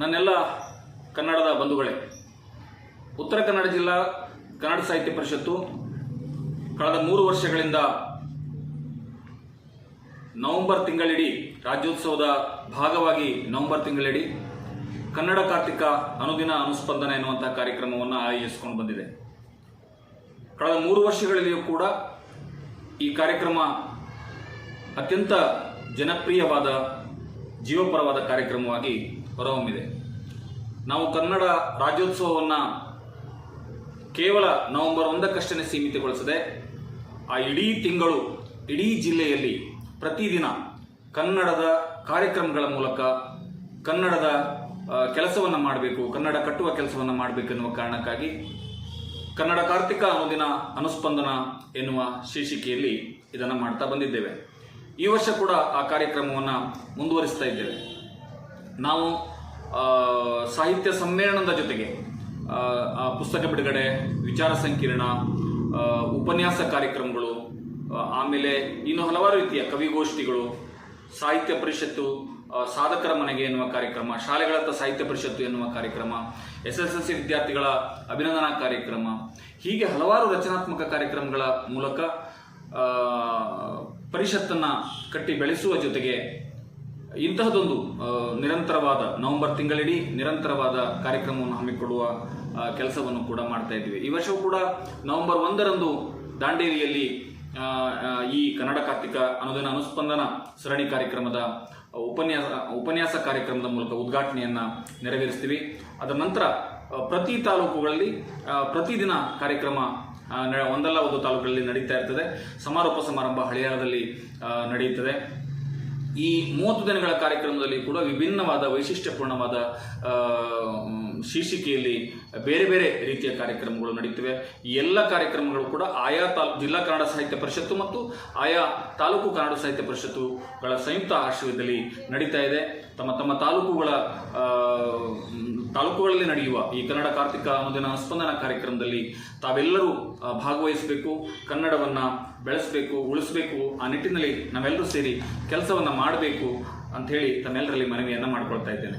ನನ್ನೆಲ್ಲ ಕನ್ನಡದ ಬಂಧುಗಳೇ. ಉತ್ತರ ಕನ್ನಡ ಜಿಲ್ಲಾ ಕನ್ನಡ ಸಾಹಿತ್ಯ ಪರಿಷತ್ತು ಕಳೆದ ಮೂರು ವರ್ಷಗಳಿಂದ ನವೆಂಬರ್ ತಿಂಗಳಿಡೀ ರಾಜ್ಯೋತ್ಸವದ ಭಾಗವಾಗಿ ನವೆಂಬರ್ ತಿಂಗಳಿಡೀ ಕನ್ನಡ ಕಾರ್ತಿಕ ಅನುದಿನ ಅನುಸ್ಪಂದನ ಎನ್ನುವಂಥ ಕಾರ್ಯಕ್ರಮವನ್ನು ಆಯೋಜಿಸಿಕೊಂಡು ಬಂದಿದೆ. ಕಳೆದ ಮೂರು ವರ್ಷಗಳಲ್ಲಿಯೂ ಕೂಡ ಈ ಕಾರ್ಯಕ್ರಮ ಅತ್ಯಂತ ಜನಪ್ರಿಯವಾದ, ಜೀವಪರವಾದ ಕಾರ್ಯಕ್ರಮವಾಗಿ ಹೊರಹೊಮ್ಮಿದೆ. ನಾವು ಕನ್ನಡ ರಾಜ್ಯೋತ್ಸವವನ್ನು ಕೇವಲ ನವೆಂಬರ್ ಒಂದಕ್ಕಷ್ಟೇ ಸೀಮಿತಗೊಳಿಸದೆ, ಆ ಇಡೀ ತಿಂಗಳು ಇಡೀ ಜಿಲ್ಲೆಯಲ್ಲಿ ಪ್ರತಿದಿನ ಕನ್ನಡದ ಕಾರ್ಯಕ್ರಮಗಳ ಮೂಲಕ ಕನ್ನಡದ ಕೆಲಸವನ್ನು ಮಾಡಬೇಕು, ಕನ್ನಡ ಕಟ್ಟುವ ಕೆಲಸವನ್ನು ಮಾಡಬೇಕೆನ್ನುವ ಕಾರಣಕ್ಕಾಗಿ ಕನ್ನಡ ಕಾರ್ತಿಕ ಅನುದಿನ ಅನುಸ್ಪಂದನ ಎನ್ನುವ ಶೀರ್ಷಿಕೆಯಲ್ಲಿ ಇದನ್ನು ಮಾಡ್ತಾ ಬಂದಿದ್ದೇವೆ. ಈ ವರ್ಷ ಕೂಡ ಆ ಕಾರ್ಯಕ್ರಮವನ್ನು ಮುಂದುವರಿಸ್ತಾ ಇದ್ದೇವೆ. ನಾವು ಸಾಹಿತ್ಯ ಸಮ್ಮೇಳನದ ಜೊತೆಗೆ ಪುಸ್ತಕ ಬಿಡುಗಡೆ, ವಿಚಾರ ಸಂಕಿರಣ ಉಪನ್ಯಾಸ ಕಾರ್ಯಕ್ರಮಗಳು ಆಮೇಲೆ ಇನ್ನು ಹಲವಾರು ರೀತಿಯ ಕವಿಗೋಷ್ಠಿಗಳು, ಸಾಹಿತ್ಯ ಪರಿಷತ್ತು ಸಾಧಕರ ಮನೆಗೆ ಎನ್ನುವ ಕಾರ್ಯಕ್ರಮ, ಶಾಲೆಗಳತ್ತ ಸಾಹಿತ್ಯ ಪರಿಷತ್ತು ಎನ್ನುವ ಕಾರ್ಯಕ್ರಮ ಎಸ್ ಎಸ್ ಎಲ್ ಸಿ ವಿದ್ಯಾರ್ಥಿಗಳ ಅಭಿನಂದನಾ ಕಾರ್ಯಕ್ರಮ, ಹೀಗೆ ಹಲವಾರು ರಚನಾತ್ಮಕ ಕಾರ್ಯಕ್ರಮಗಳ ಮೂಲಕ ಪರಿಷತ್ತನ್ನ ಕಟ್ಟಿ ಬೆಳೆಸುವ ಜೊತೆಗೆ ಇಂತಹದೊಂದು ನಿರಂತರವಾದ ನವೆಂಬರ್ ತಿಂಗಳಿಡೀ ನಿರಂತರವಾದ ಕಾರ್ಯಕ್ರಮವನ್ನು ಹಮ್ಮಿಕೊಡುವ ಕೆಲಸವನ್ನು ಕೂಡ ಮಾಡ್ತಾ ಇದ್ದೀವಿ. ಈ ವರ್ಷವೂ ಕೂಡ ನವೆಂಬರ್ ಒಂದರಂದು ದಾಂಡೇಲಿಯಲ್ಲಿ ಈ ಕನ್ನಡ ಕಾರ್ತಿಕ ಅನುದಾನ ಅನುಸ್ಪಂದನ ಸರಣಿ ಕಾರ್ಯಕ್ರಮದ ಉಪನ್ಯಾಸ ಉಪನ್ಯಾಸ ಕಾರ್ಯಕ್ರಮದ ಮೂಲಕ ಉದ್ಘಾಟನೆಯನ್ನು ನೆರವೇರಿಸ್ತೀವಿ. ಅದರ ನಂತರ ಪ್ರತಿ ತಾಲೂಕುಗಳಲ್ಲಿ ಪ್ರತಿದಿನ ಕಾರ್ಯಕ್ರಮ ಒಂದಲ್ಲ ಒಂದು ತಾಲೂಕುಗಳಲ್ಲಿ ನಡೀತಾ ಇರ್ತದೆ. ಸಮಾರೋಪ ಸಮಾರಂಭ ಹಳಿಯಾಳದಲ್ಲಿ ನಡೆಯುತ್ತದೆ. ಈ ಮೂವತ್ತು ದಿನಗಳ ಕಾರ್ಯಕ್ರಮದಲ್ಲಿ ಕೂಡ ವಿಭಿನ್ನವಾದ ವೈಶಿಷ್ಟ್ಯಪೂರ್ಣವಾದ ಶೀರ್ಷಿಕೆಯಲ್ಲಿ ಬೇರೆ ಬೇರೆ ರೀತಿಯ ಕಾರ್ಯಕ್ರಮಗಳು ನಡೆಯುತ್ತಿವೆ ಎಲ್ಲ ಕಾರ್ಯಕ್ರಮಗಳು ಕೂಡ ಆಯಾ ತಾಲೂ, ಜಿಲ್ಲಾ ಕನ್ನಡ ಸಾಹಿತ್ಯ ಪರಿಷತ್ತು ಮತ್ತು ಆಯಾ ತಾಲೂಕು ಕನ್ನಡ ಸಾಹಿತ್ಯ ಪರಿಷತ್ತುಗಳ ಸಂಯುಕ್ತ ಆಶ್ರಯದಲ್ಲಿ ನಡೀತಾ ಇದೆ. ತಮ್ಮ ತಮ್ಮ ತಾಲೂಕುಗಳ ತಾಲೂಕುಗಳಲ್ಲಿ ನಡೆಯುವ ಈ ಕನ್ನಡ ಕಾರ್ತಿಕ ಅನುದಿನ ಸ್ಪಂದನ ಕಾರ್ಯಕ್ರಮದಲ್ಲಿ ತಾವೆಲ್ಲರೂ ಭಾಗವಹಿಸಬೇಕು, ಕನ್ನಡವನ್ನ ಬೆಳೆಸಬೇಕು, ಉಳಿಸಬೇಕು, ಆ ನಿಟ್ಟಿನಲ್ಲಿ ನಾವೆಲ್ಲರೂ ಸೇರಿ ಕೆಲಸವನ್ನು ಮಾಡಬೇಕು ಅಂತ ಹೇಳಿ ತಮ್ಮೆಲ್ಲರಲ್ಲಿ ಮನವಿಯನ್ನು ಮಾಡ್ಕೊಳ್ತಾ ಇದ್ದೇನೆ.